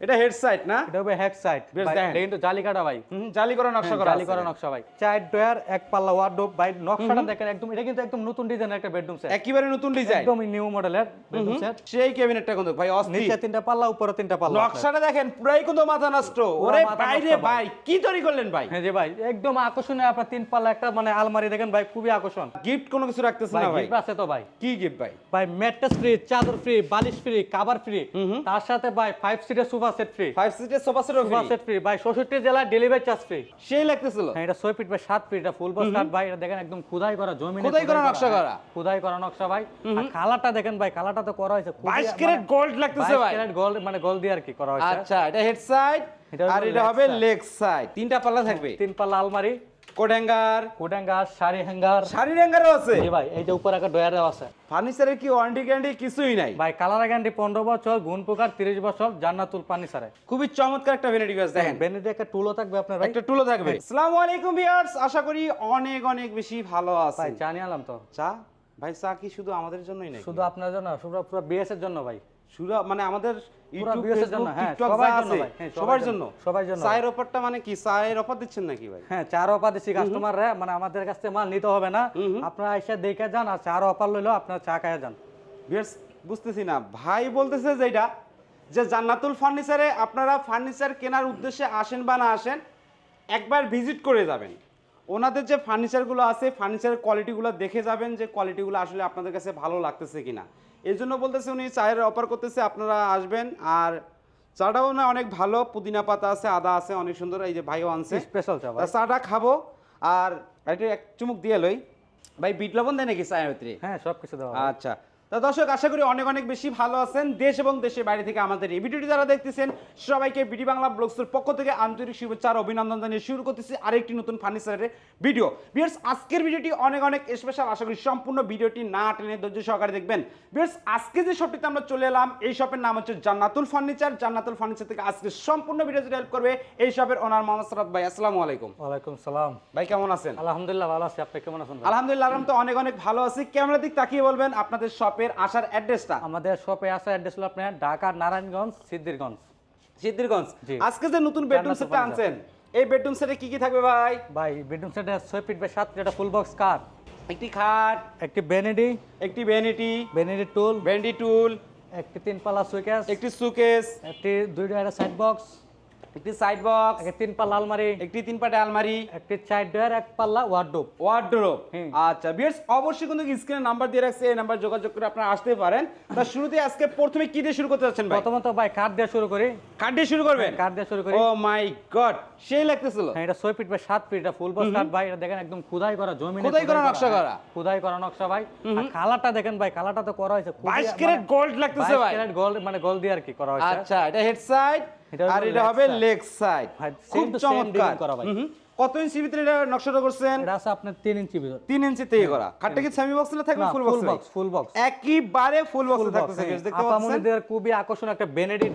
এটা head side না? এটা হবে হ্যাক সাইড বেশ দেখেন। এটা কিন্তু জালি কাটা ভাই। হুম, জালি করা নকশা করা জালি করা নকশা ভাই। চার ডয়ার এক পাল্লা ওয়ার্ডরোব ভাই নকশাটা দেখেন একদম এটা কিন্তু একদম নতুন ডিজাইনের একটা বেডরুম সেট একেবারে নতুন ডিজাইন একদম নিউ মডেলের বেডরুম সেট সেই ক্যাবিনেটটা কিন্তু ভাই অস্থির। নিচে তিনটা পাল্লা উপরে তিনটা পাল্লা নকশাটা দেখেন পুরাই কিন্তু মাথা নষ্ট। ওরে বাইরে ভাই। ভাই। কি তৈরি করলেন ভাই? হ্যাঁ জি ভাই একদম আকর্ষণীয় আপনার তিন পাল্লা একটা মানে আলমারি দেখেন ভাই খুবই আকর্ষণ। গিফট কোনো কিছু রাখতেছেন না ভাই? gift আছে তো ভাই। কি গিফট ভাই? ভাই ম্যাট্রেস ফ্রি চাদর ফ্রি বালিশ ফ্রি কাভার ফ্রি তার সাথে ভাই ফাইভ সিটের সোফা সেট ফ্রি ফাইভ সিটের sofa set sofa set free ভাই ষষ্ঠী জেলায় ডেলিভারি চার্জ ফ্রি সেই লাগতেছিল? হ্যাঁ এটা ছয় ফিট বাই সাত ফিট এটা ফুল বক্স কাট ভাই এটা দেখেন একদম খুদাই করা জমি খোদাই করা নকশা করা। খুদাই করা নকশা ভাই। আর কালারটা দেখেন ভাই কালারটা তো করা হয়েছে 22 ক্যারেট গোল্ড লাগতেছে ভাই। ক্যারেট গোল্ড মানে গোল্ড দিয়ে আর কি করা হয়েছে। আচ্ছা এটা হেড সাইড আর এটা হবে লেগ সাইড তিনটা পাল্লা থাকবে। তিন পাল্লা আলমারি। Coat hanger coat hanger sari hanger শাড়ির হ্যাঙ্গারও আছে। জি ভাই এই যে উপরে একটা ডয়ারও আছে। ফার্নিচারের কি ওয়ারেন্টি গ্যারান্টি কিছুই নাই? ভাই কালার গ্যারান্টি পনেরো বছর গুণ প্রকার তিরিশ বছর জান্নাতুল সারে খুবই চমৎকার একটা ভ্যানিটি গ্লাস দেখেন। বেনিতে একটা টুলও থাকবে আপনার ভাই। একটা টুলো থাকবে। আসসালামু আলাইকুম ভিউয়ার্স আশা করি অনেক অনেক বেশি ভালো ভাই আছেন চা নিয়ে আলাম তো। চা? ভাই চা কি শুধু আমাদের জন্যই নাকি? শুধু আপনার জন্য পুরো পুরো বিএস এর জন্য ভাই। শুধু মানে আমাদের ইউটিউব viewers এর জন্য, ফেসবুক টিকটক যা আছে ভাই, হ্যাঁ, সবার সবার জন্য জন্য, সবার জন্য চায়ের অফারটা মানে কি? চায়ের অফার দিচ্ছেন নাকি ভাই? হ্যাঁ চার অফার দিচ্ছি কাস্টমাররা মানে আমাদের কাছ থেকে মাল নিতে হবে না। আপনারা এসে দেখে যান আর চার অফার লইলেও আপনারা চা খায় যান। ভিউয়ার্স বুঝতেছি না। ভাই বলতেছে যেটা যে জান্নাতুল ফার্নিচারে আপনারা ফার্নিচার কেনার উদ্দেশ্যে আসেন বা না আসেন একবার ভিজিট করে যাবেন। ওনাদের যে ফার্নিচারগুলো আছে ফার্নিচারের কোয়ালিটিগুলো দেখে যাবেন যে কোয়ালিটিগুলো আসলে আপনাদের কাছে ভালো লাগতেছে কিনা। এই জন্য বলতেছে উনি চায়ের অফার করতেছে আপনারা আসবেন। আর চাটাও না অনেক ভালো পুদিনা পাতা আছে আদা আছে অনেক সুন্দর এই যে ভাইও আনছে। স্পেশাল চা চাটা খাব আর এটা এক চুমুক দিয়ে লই। ভাই বিট লবণ দেয় নাকি চায়ের ভিতরে? হ্যাঁ সব কিছু দেওয়া আচ্ছা। তা দর্শক আশা করি অনেক অনেক বেশি ভালো আছেন দেশ এবং দেশের বাইরে থেকে আমাদের এই ভিডিওটি যারা দেখতেছেন সবাইকে বিডি বাংলা ব্লগসের পক্ষ থেকে আন্তরিক শুভেচ্ছা আর অভিনন্দন জানিয়ে শুরু করতেছি আরেকটি নতুন ফার্নিচারের ভিডিও। বিয়ার্স আজকের ভিডিওটি অনেক অনেক স্পেশাল আশা করি সম্পূর্ণ ভিডিওটি না টেনে ধৈর্য সহকারে দেখবেন। বিয়ার্স আজকে যে শপটিতে আমরা চলে এলাম এই শপের নাম হচ্ছে জান্নাতুল ফার্নিচার। জান্নাতুল ফার্নিচার থেকে আজকে সম্পূর্ণ ভিডিওটি হেল্প করবে এই শপের ওনার মোহাম্মদ সারাত ভাই। আসসালামু আলাইকুম। ওয়ালাইকুম সালাম। ভাই কেমন আছেন? আলহামদুলিল্লাহ ভালো আছি। আপনি কেমন আছেন আলহামদুলিল্লাহ আলহাম তো অনেক অনেক ভালো আছি। ক্যামেরা দিক তাকিয়ে বলবেন আপনাদের শপের আসার অ্যাড্রেসটা আমাদের শপে আসার অ্যাড্রেস হলো আপনার ঢাকা নারায়ণগঞ্জ সিদ্ধিরগঞ্জ। সিদ্ধিরগঞ্জ? আজকে যে নতুন বেডরুম সেটটা আনছেন এই বেডরুম সেটে কি কি থাকবে ভাই? ভাই বেডরুম সেটে ছয় ফিট বাই সাত একটা ফুল বক্স কার একটি খাট একটি বেনেডি একটি ভ্যানিটি বেনেডি টুল ভ্যান্ডি টুল একটি তিন পাল্লা সুইকেস একটি সুকেস একটি দুইটা একটা সাইড বক্স একটি সাইড বক্স একটি তিন পাল্লা আলমারি। একটি তিন পাটে আলমারি। একটি চার ডয়ার এক পাল্লা ওয়ার্ডরোব ওয়ার্ডরোব আচ্ছা বিয়ার্স অবশ্যই কিন্তু স্ক্রিনে নাম্বার দিয়ে রাখছে এই নাম্বার যোগাযোগ করে আপনারা আসতে পারেন। তা শুরুতে আজকে প্রথমে কি দিয়ে শুরু করতে যাচ্ছেন ভাই? প্রথমত ভাই কাঠ দিয়ে শুরু করি। কাঠ দিয়ে শুরু করবেন? কাঠ দিয়ে শুরু করি। ও মাই গড সেই লাগতেছিল। হ্যাঁ এটা ছয় ফিট বাই সাত ফিট এটা ফুল বক্স কাঠ ভাই এটা দেখেন একদম খোদাই করা জমি খোদাই করা নকশা করা। খোদাই করা নকশা ভাই। আর কালারটা দেখেন ভাই কালারটা তো করা হয়েছে 22 ক্যারেট গোল্ড লাগতেছে ভাই। ক্যারেট গোল্ড মানে গোল্ড দিয়ে আর কি করা হয়েছে। আচ্ছা এটা হেড সাইড আর এটা হবে লেগ সাইড খুব চমৎকার। করা ভাই। কত ইঞ্চি ভিতরে এটা নকশাটা করছেন? এটা আছে আপনার তিন ইঞ্চি ভিতর। তিন ইঞ্চি থেকে করা। খাটটা কি সেমি বক্স না থাকবে full full box full box একইবারে full box থাকতেছে guys, দেখতে পাচ্ছেন? আপামনিদের খুবই আকর্ষণ একটা বেনেডি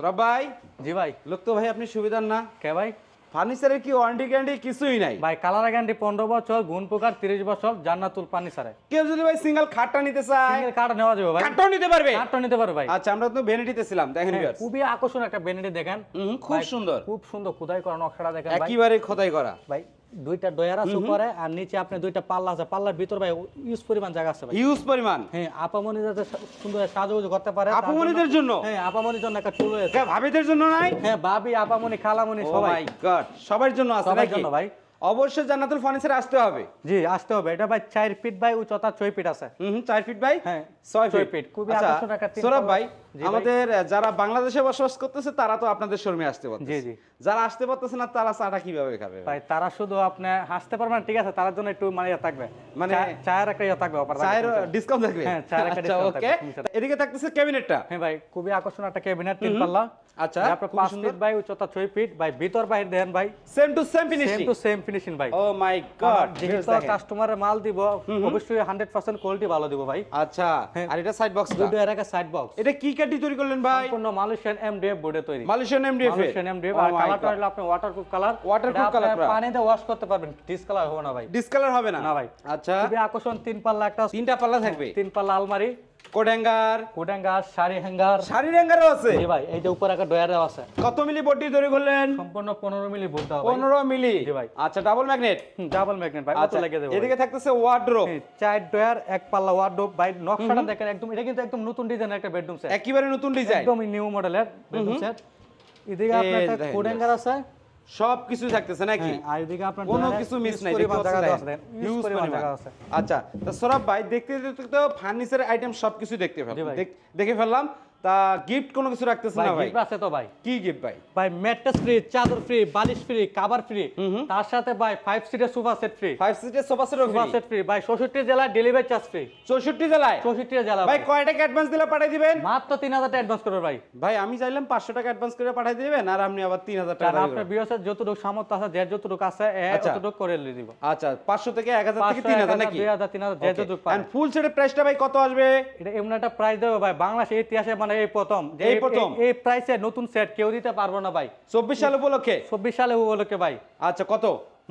সরব ভাই জি ভাই লোক তো ভাই আপনি সুবিধার না। কে ভাই? ফার্নিচারের কি ওয়ারেন্টি গ্যারান্টি কিছুই নাই। ভাই কালার গ্যারান্টি পনেরো বছর গুণ প্রকার তিরিশ বছর জান্নাতুল ফার্নিচারে। কেউ যদি ভাই সিঙ্গেল খাটটা নিতে চায় খাট নেওয়া যাবে ভাই। খাটটাও নিতে পারবে? কাঠটা নিতে পারবে ভাই। আচ্ছা আমরা তো ভেনিটিতে ছিলাম দেখেন হ্যাঁ, খুবই আকর্ষণ একটা বেনেডি দেখেন। খুব সুন্দর। খুব সুন্দর খোদাই করা নকশাটা দেখেন একেবারে খোদাই করা। ভাই দুইটা ডয়ার আছে উপরে আর নিচে আপনি দুইটা পাল্লা আছে। পাল্লার ভিতর ভাই ইউজ পরিমাণ জায়গা আছে ভাই। ইউজ পরিমাণ? হ্যাঁ আপামনি যাতে সুন্দর সাজুগুজু করতে পারে আপামনিদের জন্য হ্যাঁ আপামনির জন্য একটা টুল আছে কে ভাবিদের জন্য নাই? হ্যাঁ ভাবি আপামনি খালামনি ও সবাই। মাই গড সবার জন্য আছে সবার জন্য ভাই। অবশ্যই জান্নাতুল ফার্নিচারে আসতে হবে। জি আসতে হবে। এটা ভাই চার ফিট বাই উচ্চতা ছয় ফিট আছে। হুম হুম, চার ফিট বাই হ্যাঁ, ছয় ছয় ফিট। ফিট। খুবই আচ্ছা, আকর্ষণ একটা তলা- ভাই আমাদের যারা বাংলাদেশে বসবাস করতেছে তারা তো আপনাদের শর্মে আসতে পারতেছে। জি, জি। যারা আসতে পারতেছে না তারা চাটা কীভাবে খাবে? ভাই তারা শুধু আপনি হাসতে পারবেন ঠিক আছে? তার জন্য একটু মানে ইয়ে থাকবে। মানে- চায়ের একটা ইয়ে থাকবে অফার চায়ের ডিসকাউন্ট থাকবে? হ্যাঁ, চায়ের একটা আচ্ছা discount ওকে থাকবে, এদিকে থাকতেছে ক্যাবিনেটটা। হ্যাঁ ভাই খুবই আকর্ষণ একটা ক্যাবিনেট তিন পাল্লা আচ্ছা, আপনার খুব পাঁচ সুন্দর। ফিট বাই উচ্চতা ছয় ফিট। ভাই ভিতর বাইরে দেন ভাই। Same to same finishing same to same finishing ভাই ও মাই গড যেহেতু কাস্টমারের মাল দিব অবশ্যই হান্ড্রেড পার্সেন্ট কোয়ালিটি ভালো দিব ভাই। আচ্ছা হ্যাঁ। আর এটা সাইড বক্স দুটো এর একটা সাইড বক্স এটা কি কাটি তৈরি করলেন ভাই? সম্পূর্ণ মালয়েশিয়ান এমডিএফ বোর্ডে তৈরি। মালয়েশিয়ান এমডিএফ মালয়েশিয়ান এমডিএফ আর কালারটা হলো আপনি ওয়াটারপ্রুফ কালার Waterproof colour করা। পানিতে ওয়াশ করতে পারবেন। ডিসকালার হবে না ভাই। ডিসকালার হবে না? না ভাই। আচ্ছা। খুবই আকর্ষণ তিন পাল্লা একটা তিনটা পাল্লা থাকবে? তিন পাল্লা আলমারি। Coat hanger coat hanger sari hanger হ্যাঙ্গারও আছে। জি ভাই এই যে উপরে একটা ডয়ার দেওয়া আছে। কত মিলি বডি তৈরি করলেন? সম্পূর্ণ পনেরো মিলি ভোট দেওয়া ভাই। পনেরো মিলি। জি ভাই। আচ্ছা ডাবল ম্যাগনেট ডাবল ম্যাগনেট ভাই আচ্ছা লেগে দেবো এদিকে থাকতেছে ওয়ার্ড্রোপ হ্যাঁ, চার ডয়ার এক পাল্লা ওয়ার্ডরোব ভাই নকশাটা দেখেন একদম এটা কিন্তু একদম নতুন ডিজাইনের একটা বেডরুম সেট একেবারে নতুন ডিজাইন একদম নিউ মডেলের বেডরুম সেট এদিকে আপনার একটা কোট হ্যাঙ্গার আছে। সব কিছু থাকতেছে নাকি? হ্যাঁ, কোনো কিছু মিস নাই দেখতে। আচ্ছা তো সৌরভ ভাই দেখতে দেখতে তো ফার্নিচারের আইটেম সবকিছু দেখতে জি ফেললাম। ভাই। দেখ- দেখে ফেললাম। তা গিফট কোনো কিছু রাখতেছে না ভাই? আছে তো ভাই। কি গিফট ভাই? ভাই ম্যাট্রেস ফ্রি চাদর ফ্রি বালিশ ফ্রি কাভার ফ্রি তার সাথে ভাই সিটের সোফা সেট ফ্রি সিটের sofa set sofa set free ভাই চৌষট্টি জেলায় ডেলিভারি চার্জ ফ্রি চৌষট্টি জেলায়? চৌষট্টি জেলা ভাই কয় টাকা অ্যাডভান্স দিলে পাঠিয়ে দিবেন? মাত্র টাকা অ্যাডভান্স করবে ভাই। ভাই আমি চাইলাম পাঁচশো টাকা অ্যাডভান্স করে পাঠিয়ে দিবেন আর আপনি আবার তিন হাজার টাকা কারণ আপনার বিয়সের যতটুকু সামর্থ্য আছে যে যতটুকু আছে এ আচ্ছা। করে দিয়ে দিব। আচ্ছা পাঁচশো থেকে এক হাজার থেকে পাঁচশো, তিন এক হাজার হাজার, নাকি? দুই হাজার, তিন হাজার, যে যতটুকু। ফুল সেটের প্রাইসটা ভাই কত আসবে? এটা এমন একটা প্রাইস দেবো ভাই বাংলাদেশের ইতিহাসে মানে এই প্রথম। এই প্রথম? এই প্রাইসে নতুন সেট কেউ দিতে পারব না ভাই। চব্বিশ সাল উপলক্ষে? চব্বিশ সালে উপলক্ষে ভাই। আচ্ছা কত?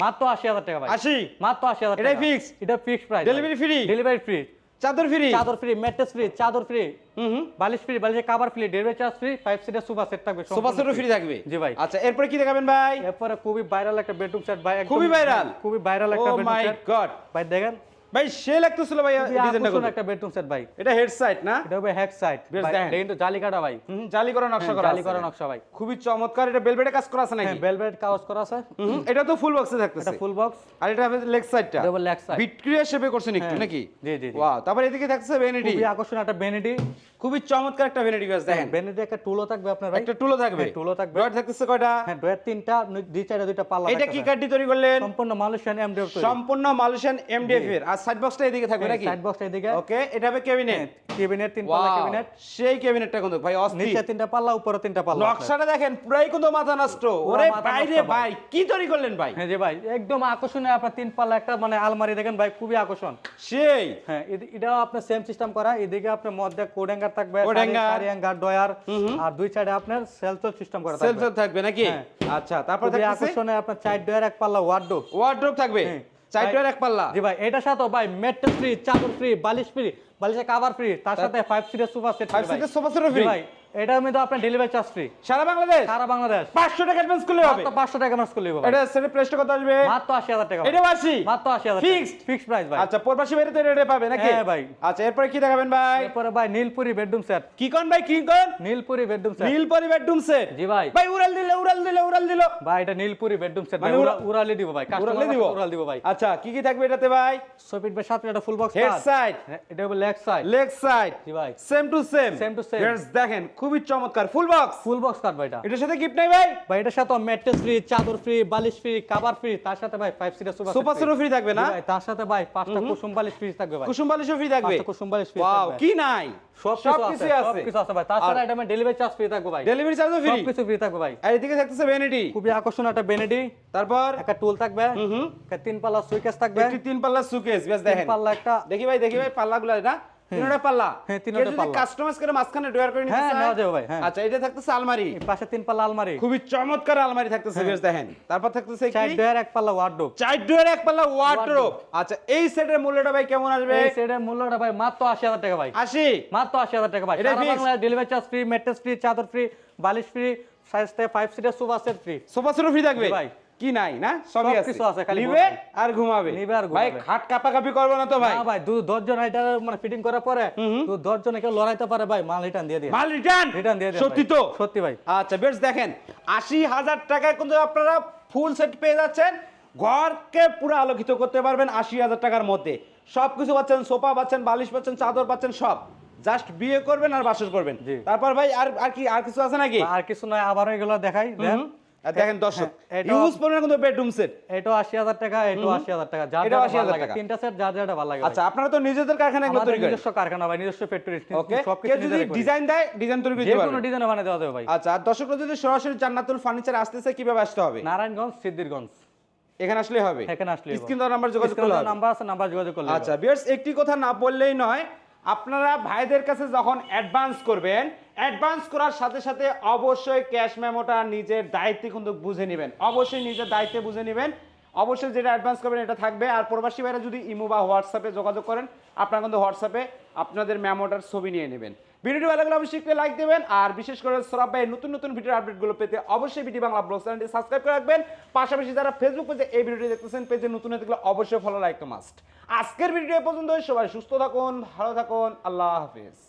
মাত্র আশি হাজার টাকা ভাই। আশি? মাত্র আশি হাজার টাকা। fixed? এটা fix price Delivery free? Delivery free চাদর ফ্রি চাদর ফ্রি ম্যাট্রেস ফ্রি চাদর ফ্রি হুম বালিশ ফ্রি বালিশের cover free delivery charge free five সিটের সোফা সেট থাকবে সোফা সেটও ফ্রি থাকবে? জি ভাই। আচ্ছা এরপরে কি দেখাবেন ভাই? এরপরে খুবই ভাইরাল একটা বেডরুম সেট ভাই খুবই viral? খুবই ভাইরাল একটা oh bedroom my set god ভাই দেখেন। ভাই সে লাগতেছিল ভাই ডিজাইনটা আকর্ষণীয় একটা বেডরুম সেট ভাই। এটা হেড সাইড না? এটা হবে হ্যাক সাইড ভাই এটা কিন্তু জালি কাটা ভাই। হুম জালি করা নকশা করা জালি করা নকশা ভাই। খুবই চমৎকার এটা বেলভেটে কাজ করা আছে নাকি? হ্যাঁ বেলভেট কাগজ করা আছে। হুম, এটা তো ফুল বক্সে থাকতেছে। এটা ফুল বক্স আর এটা হবে লেগ সাইডটা এটা হবে লেগ সাইড ভিক্টোরিয়া শেপে করছেন একটু হ্যাঁ। নাকি? জি, জি। ওয়াও তারপর এদিকে থাকছে ভ্যানিটি খুবই আকর্ষণীয় একটা বেনিটি খুবই চমৎকার একটা ভ্যানিটি গাছ দেখেন। বেনিটি একটা টুলও থাকবে আপনার ভাই। একটা টুলো থাকবে। হ্যাঁ, টুলও থাকবে। ডয়ার থাকতেছে কয়টা? হ্যাঁ ডয়ের তিনটা দুই চারটা দুইটা পাল্লা এটা কি। কাঠি তৈরি করলেন? সম্পূর্ণ মালয়েশিয়ান এমডিএফ সম্পূর্ণ মালয়েশিয়ান এমডিএফ এর। সাইড বক্সটা এদিকে থাকবে নাকি? সাইড বক্স এদিকে। ওকে এটা হবে ক্যাবিনেট কেবিনেট তিন পাল্লা ওয়াও কেবিনেট সেই ক্যাবিনেটটা কিন্তু ভাই অস্থির। নিচে তিনটা পাল্লা উপরে তিনটা পাল্লা নকশাটা দেখেন পুরাই কিন্তু মাথা নষ্ট। ওরে বাইরে ভাই। কি তৈরি করলেন ভাই? হ্যাঁ জি ভাই একদম আকর্ষণীয় আপনার তিন পাল্লা একটা মানে আলমারি দেখেন ভাই খুবই আকর্ষণ। সেই। হ্যাঁ এটাও আপনার সেম সিস্টেম করা। এদিকে আপনার মধ্যে কোড হ্যাঙ্গার থাকবে কোড হ্যাঙ্গার। ডয়ার আর দুই সাইডে আপনার সেলফ সিস্টেম করা সেলফ থাকবে। থাকবে নাকি? হ্যাঁ। আচ্ছা তারপর খুবই থাকতেছে আকর্ষণীয় আপনার চার ডয়ার এক পাল্লা ওয়ার্ডরোব ওয়ার্ড্রোব থাকবে? চারটার এক পাল্লা। জি ভাই এটার সাথে ভাই ম্যাট্রেস ফ্রি চাদর ফ্রি বালিশ ফ্রি বালিশে কভার ফ্রি তার সাথে ফাইভ সিটের সোফা সেট ফাইভ সিটের সোফা সেট ফ্রি ভাই এটার মধ্যে আপনার ডেলিভারি চার্জ ফ্রি সারা বাংলাদেশ? সারা বাংলাদেশ। পাঁচশো টাকা অ্যাডভান্স করলে হবে। মাত্র পাঁচশো টাকা মাস করলে হবে এটা সেটের প্রাইসটা কত আসবে? মাত্র আশি হাজার টাকা এটা আশি মাত্র আশি হাজার Fixed? ফিক্সড প্রাইস ভাই। আচ্ছা প্রবাসী বাইরে তো এটা পাবে নাকি? হ্যাঁ ভাই। আচ্ছা এরপরে কি দেখাবেন ভাই? এরপরে ভাই নীলপুরি বেডরুম সেট কি কোন ভাই কি কোন? Nilpuri bedroom set Nilpori bedroom set জি ভাই। ভাই উড়াল দিলে উড়াল দিলে উড়াল দিল। ভাই এটা নীলপুরি বেডরুম সেট ভাই। মানে উড়া- উড়া- উড়ালি দিব ভাই। উড়ালে দিব? উড়াল দিব ভাই। আচ্ছা কি কি থাকবে এটাতে ভাই? সফিট ভাই সাথে একটা ফুল বক্স হেড সাইড এটা হবে লেগ সাইড লেগ সাইড জি ভাই। Same to same Same to same। দেখেন খুবই চমৎকার। ফুল বক্স ফুল বক্স কাট ভাই এটা। এটার সাথে গিফট নাই ভাই? ভাই এটার সাথে ম্যাট্রেস ফ্রি চাদর ফ্রি বালিশ ফ্রি কভার ফ্রি তার সাথে ভাই ফাইভ সিটার সোফা সোফা সেটও ফ্রি থাকবে না? ভাই তার সাথে ভাই পাঁচটা কুসুম বালিশ ফ্রি থাকবে ভাই। কুসুম বালিশও ফ্রি থাকবে? পাঁচটা কুসুম বালিশ ফ্রি ওয়াও কি নাই? সব সব কিছু আছে আছে। সব কিছু আছে ভাই। তার সাথে এটা ডেলিভারি চার্জ ফ্রি থাকবে ভাই। ডেলিভারি চার্জও ফ্রি সব কিছু ফ্রি থাকবে ভাই। আর এদিকে থাকতেছে ভ্যানিটি খুবই আকর্ষণীয় একটা বেনেডি তারপর? একটা টুল থাকবে। হুম হুম একটা তিন পাল্লা সুইকেস থাকবে। একটি তিন পাল্লা সুকেস বেশ দেখেন। পাল্লা একটা দেখি ভাই দেখি ভাই পাল্লাগুলো না? তিনটা পাল্লা। হ্যাঁ, তিনটা কেউ যদি পাল্লা। কাস্টমাইজ করে মাঝখানে ডয়ার করে নিতে হ্যাঁ, চায়, নেওয়া যাবে ভাই, হ্যাঁ। আচ্ছা এটা থাকতেছে আলমারি। পাশে তিন পাল্লা আলমারি। খুবই চমৎকার আলমারি থাকতেছে বেশ দেখেন। তারপর থাকতেছে চার কি? ডয়ার এক পাল্লা ওয়ার্ডরোব চার ডয়ার এক পাল্লা ওয়ার্ডরোব আচ্ছা এই সেটের মূল্যটা ভাই কেমন আসবে? এই সেটের মূল্যটা ভাই মাত্র আশি হাজার টাকা ভাই। আশি? মাত্র আশি হাজার টাকা ভাই। এটা সারা বাংলায় delivery charge free mattress free চাদর ফ্রি বালিশ ফ্রি সাইজ থেকে five seater sofa set free sofa সেটও free থাকবে? ভাই। কি নাই না? সবই আছে কিছু আছে, খালি নিবে আর ঘুমাবে। নিবে আর ভাই ঘুমাবে। খাট কাপাকাপি করবে না তো ভাই? না ভাই দু দশজন এটা মানে ফিটিং করার পরে দু দশজনে কেউ লড়াইতে পারে ভাই মাল রিটার্ন দিয়ে দিয়ে মাল রিটার্ন রিটার্ন দিয়ে দেন সত্যি তো? সত্যি ভাই। আচ্ছা বেশ দেখেন আশি হাজার টাকায় কিন্তু আপনারা ফুল সেট পেয়ে যাচ্ছেন। ঘরকে পুরো আলোকিত করতে পারবেন আশি হাজার টাকার মধ্যে। সব কিছু পাচ্ছেন সোফা পাচ্ছেন বালিশ পাচ্ছেন চাদর পাচ্ছেন সব। জাস্ট বিয়ে করবেন আর বাসর করবেন। তারপর ভাই আর আর কি আর কিছু আছে নাকি? আর কিছু নয় আবার এগুলো দেখাই দেন। দেখেন দর্শক হ্যাঁ, ইউজ পরিমাণ কিন্তু বেডরুম সেট এটাও আশি হাজার টাকা এটাও আশি হাজার টাকা। যার এটাও যেটা 80,000 ভালো লাগে তিনটা সেট যেটা ভালো লাগে আচ্ছা আপনারা তো নিজেদের কারখানা এগুলো তৈরি করেন। নিজস্ব কারখানা ভাই নিজস্ব ফ্যাক্টরি সব কিছু যদি ডিজাইন দেয় ডিজাইন তৈরি করে যে কোনো ডিজাইনে বানিয়ে দেওয়া যাবে ভাই। আচ্ছা আর দর্শকরা যদি সরাসরি জান্নাতুল ফার্নিচার আসতেছে কীভাবে আসতে হবে? নারায়ণগঞ্জ সিদ্ধিরগঞ্জ। এখানে আসলে হবে? এখানে আসলে স্ক্রিন দেওয়া নাম্বার যোগাযোগ করলে নাম্বার আছে নাম্বার যোগাযোগ করলে আচ্ছা বিয়ার্স একটি কথা না বললেই নয় আপনারা ভাইদের কাছে যখন অ্যাডভান্স করবেন অ্যাডভান্স করার সাথে সাথে অবশ্যই ক্যাশ মেমোটা নিজের দায়িত্বে কিন্তু বুঝে নেবেন। অবশ্যই নিজের দায়িত্বে বুঝে নেবেন। অবশ্যই যেটা অ্যাডভান্স করবেন এটা থাকবে। আর প্রবাসী ভাইরা যদি ইমো বা হোয়াটসঅ্যাপে যোগাযোগ করেন, আপনারা কিন্তু হোয়াটসঅ্যাপে আপনাদের মেমোটার ছবি নিয়ে নেবেন। ভিডিওটি ভালো লাগলে অবশ্যই লাইক দেবেন। আর বিশেষ করে সরব ভাই নতুন নতুন ভিডিও আপডেটগুলো পেতে অবশ্যই ভিডিও বাংলা ব্লগ চ্যানেলটি সাবস্ক্রাইব করে রাখবেন। পাশাপাশি যারা ফেসবুক পেজে এই ভিডিওটি দেখতেছেন, পেজে নতুন হয়ে থাকলে অবশ্যই ফলো লাইক মাস্ট আজকের ভিডিও পর্যন্ত সবাই সুস্থ থাকুন, ভালো থাকুন। আল্লাহ হাফিজ।